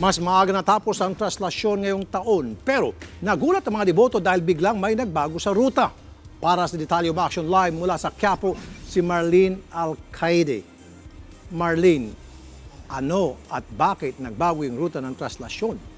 Mas maaga natapos ang traslasyon ngayong taon. Pero nagulat ang mga deboto dahil biglang may nagbago sa ruta. Para sa detalye of Action Live mula sa Quiapo, si Marlene Alcaide. Marlene, ano at bakit nagbago yung ruta ng traslasyon?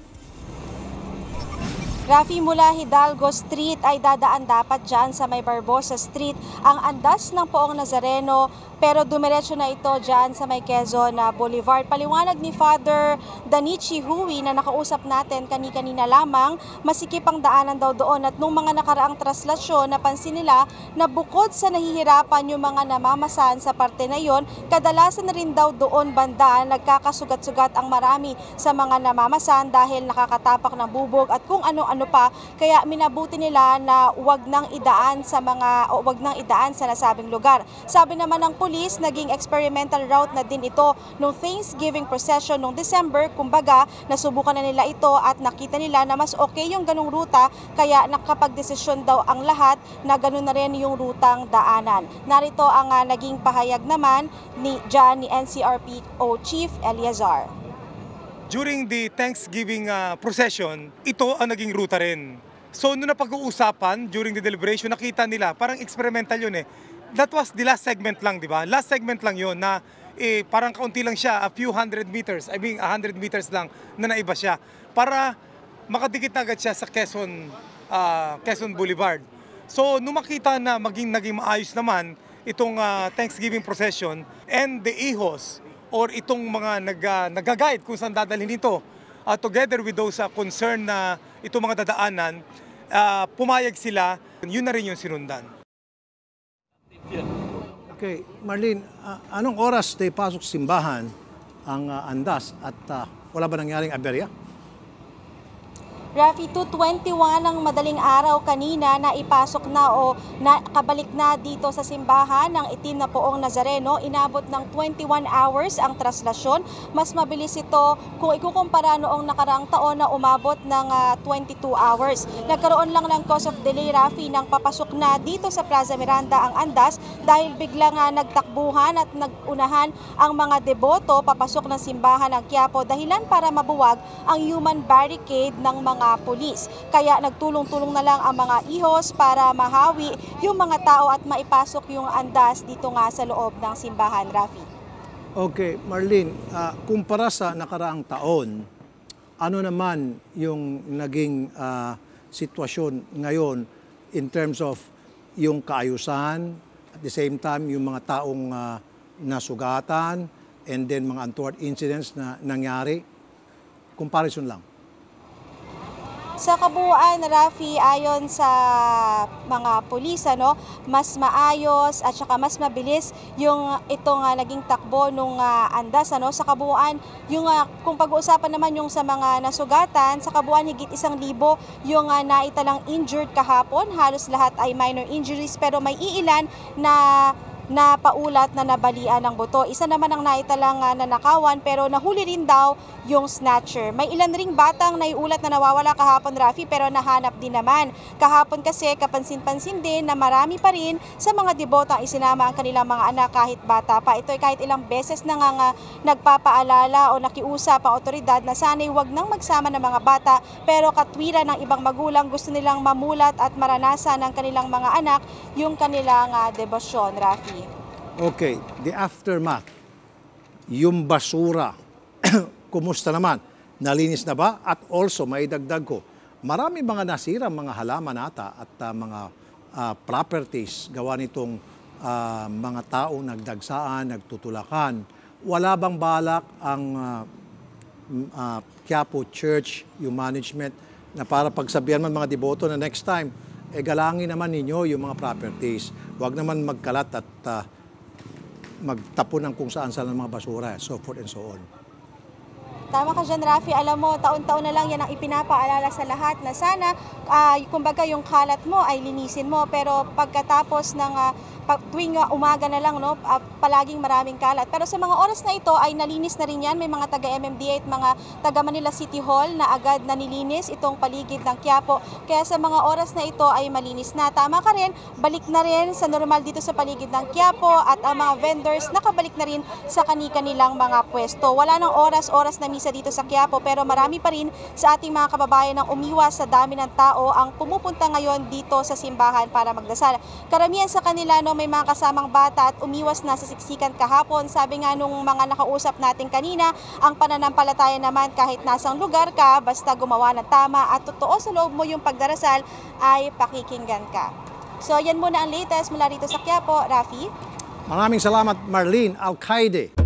Rafi mula Hidalgo Street ay dadaan dapat dyan sa may Barbosa Street ang andas ng Poong Nazareno pero dumiretso na ito dyan sa may Quezon Boulevard. Paliwanag ni Father Danichi Hui na nakausap natin kani-kanina lamang, masikip ang daanan daw doon at nung mga nakaraang traslasyon, napansin nila na bukod sa nahihirapan yung mga namamasan sa parte na yon, kadalasan na rin daw doon banda nagkakasugat-sugat ang marami sa mga namamasan dahil nakakatapak ng bubog at kung ano-ano pa. Kaya minabuti nila na wag nang idaan sa mga o wag nang idaan sa nasabing lugar. Sabi naman ng pulis, naging experimental route na din ito nung Thanksgiving procession nung December. Kumbaga, nasubukan na nila ito at nakita nila na mas okay yung ganung ruta kaya nakapagdesisyon daw ang lahat na ganun na rin yung rutang daanan. Narito ang ah, naging pahayag naman ni John ni NCRPO Chief Eliazar. During the Thanksgiving uh, procession, ito ang naging ruta rin. So, nung napag-uusapan during the deliberation, nakita nila, parang experimental yun eh. That was the last segment lang, di ba? Last segment lang yun na eh, parang kaunti lang siya, a few hundred meters, I mean, a hundred meters lang na naiba siya. Para makadikit agad siya sa Quezon, ah, Quezon Boulevard. So, nung makita na maging naging maayos naman itong ah, Thanksgiving procession and the ihos, or itong mga nag, uh, nag-guide kung saan dadalhin ito. Uh, together with those uh, concerned na itong mga dadaanan, uh, pumayag sila, yun na rin yung sinundan. Okay, Marlene, ah, anong oras tayo pasok simbahan ang ah, andas at ah, wala ba nangyaring aberya? Rafi, 2.21 ng madaling araw kanina na ipasok na o na kabalik na dito sa simbahan ng itim na poong Nazareno. Inabot ng 21 hours ang traslasyon. Mas mabilis ito kung ikukumpara noong nakaraang taon na umabot ng ah, 22 hours. Nagkaroon lang ng cause of delay, Rafi, nang papasok na dito sa Plaza Miranda ang andas dahil biglang nga nagtakbuhan at nagunahan ang mga deboto papasok ng simbahan ng Quiapo dahilan para mabuwag ang human barricade ng mga pulis. Kaya nagtulong-tulong na lang ang mga ihos para mahawi yung mga tao at maipasok yung andas dito nga sa loob ng simbahan, Rafi. Okay, Marlene, ah, kumpara sa nakaraang taon, ano naman yung naging ah, sitwasyon ngayon in terms of yung kaayusan, at the same time yung mga taong ah, nasugatan, and then mga untoward incidents na nangyari? Comparison lang. Sa kabuuan, Rafi, ayon sa mga pulis, ano, mas maayos at saka mas mabilis yung itong ah, naging takbo nung ah, andas. Ano. Sa kabuuan, yung, ah, kung pag-uusapan naman yung sa mga nasugatan, sa kabuuan higit isang libo yung uh, naitalang injured kahapon. Halos lahat ay minor injuries pero may iilan na na paulat na nabalian ng buto. Isa naman ang naitalang uh, nanakawan pero nahuli rin daw yung snatcher. May ilan ring batang naiulat na nawawala kahapon Rafi pero nahanap din naman. Kahapon kasi kapansin-pansin din na marami pa rin sa mga deboto ang isinama ang kanilang mga anak kahit bata pa. Ito ay kahit ilang beses na nga, nga nagpapaalala o nakiusap ang otoridad na sana'y wag nang magsama ng mga bata pero katwiran ng ibang magulang gusto nilang mamulat at maranasan ng kanilang mga anak yung kanilang uh, debosyon, Rafi. Okay, the aftermath, yung basura, kumusta naman? Nalinis na ba? At also, may dagdag ko, marami mga nasira mga halaman ata at uh, mga uh, properties gawa nitong uh, mga tao nagdagsaan, nagtutulakan. Wala bang balak ang uh, uh, Quiapo Church, yung management, na para pagsabihan man mga deboto na next time, eh galangin naman ninyo yung mga properties. Huwag naman magkalat at uh, magtapon ng kung saan saan ng mga basura, so forth and so on. Tama ka dyan, Rafi. Alam mo, taon-taon na lang yan ang ipinapaalala sa lahat na sana, uh, kumbaga yung kalat mo ay linisin mo. Pero pagkatapos ng uh, pag, tuwing uh, umaga na lang, no, uh, palaging maraming kalat. Pero sa mga oras na ito ay nalinis na rin yan. May mga taga-MMDA at mga taga Manila City Hall na agad na nilinis itong paligid ng Quiapo. Kaya sa mga oras na ito ay malinis na. Tama ka rin, balik na rin sa normal dito sa paligid ng Quiapo at ang mga vendors nakabalik na rin sa kani-kanilang mga pwesto. Wala nang oras-oras na mismo misa dito sa Quiapo pero marami pa rin sa ating mga kababayan ang umiwas sa dami ng tao ang pumupunta ngayon dito sa simbahan para magdasal. Karamihan sa kanila no, may mga kasamang bata at umiwas na sa siksikan kahapon. Sabi nga nung mga nakausap natin kanina, ang pananampalataya naman kahit nasang lugar ka, basta gumawa ng tama at totoo sa loob mo yung pagdarasal ay pakikinggan ka. So yan muna ang latest mula rito sa Quiapo. Rafi? Maraming salamat Marlene Alcaide.